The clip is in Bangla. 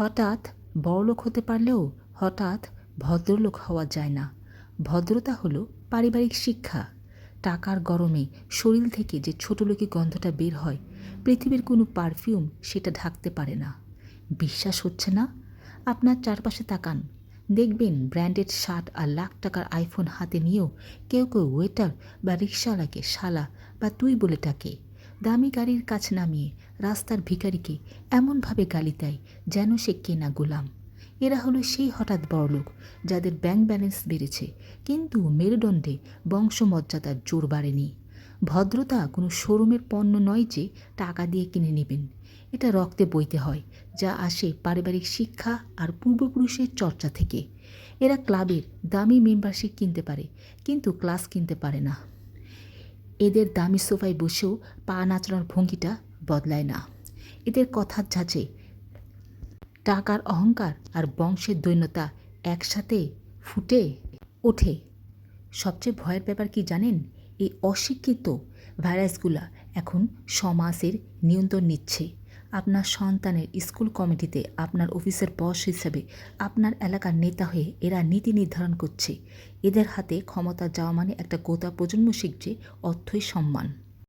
হঠাৎ বড়লোক হতে পারলেও হঠাৎ ভদ্রলোক হওয়া যায় না। ভদ্রতা হলো পারিবারিক শিক্ষা। টাকার গরমে শরীর থেকে যে ছোটলোকি গন্ধটা বের হয়, পৃথিবীর কোনো পারফিউম সেটা ঢাকতে পারে না। বিশ্বাস হচ্ছে না? আপনার চারপাশে তাকান। দেখবেন ব্র্যান্ডেড শার্ট আর লাখ টাকার আইফোন হাতে নিয়েও কেউ কেউ ওয়েটার বা রিক্সাওয়ালাকে শালা বা তুই বলে ডাকে। দামি গাড়ির কাছ নামিয়ে রাস্তার ভিখারিকে এমনভাবে গালি দেয় যেন সে কেনা গোলাম। এরা হলো সেই হঠাৎ বড়লোক যাদের ব্যাংক ব্যালেন্স বেড়েছে, কিন্তু মেরুদণ্ডে বংশমর্যাদার জোর বাড়েনি। ভদ্রতা কোনো শোরুমের পণ্য নয় যে টাকা দিয়ে কিনে নেবেন। এটা রক্তে বইতে হয়, যা আসে পারিবারিক শিক্ষা আর পূর্বপুরুষের চর্চা থেকে। এরা ক্লাবের দামি মেম্বারশিপ কিনতে পারে, কিন্তু ক্লাস কিনতে পারে না। এদের দামি সোফায় বসেও পা নাচানোর ভঙ্গিটা বদলায় না। এদের কথার ঝাঁচে টাকার অহংকার আর বংশের দৈন্যতা একসাথে ফুটে ওঠে। সবচেয়ে ভয়ের ব্যাপার কি জানেন? এই অশিক্ষিত ভাইরাসগুলা এখন সমাজের নিয়ন্ত্রণ নিচ্ছে। আপনার সন্তানের স্কুল কমিটিতে আপনার অফিসের বস হিসেবে আপনার এলাকার নেতা হয়ে এরা নীতি নির্ধারণ করছে। এদের হাতে ক্ষমতা যাওয়া মানে একটা গোটা প্রজন্ম শিখছে অর্থই সম্মান।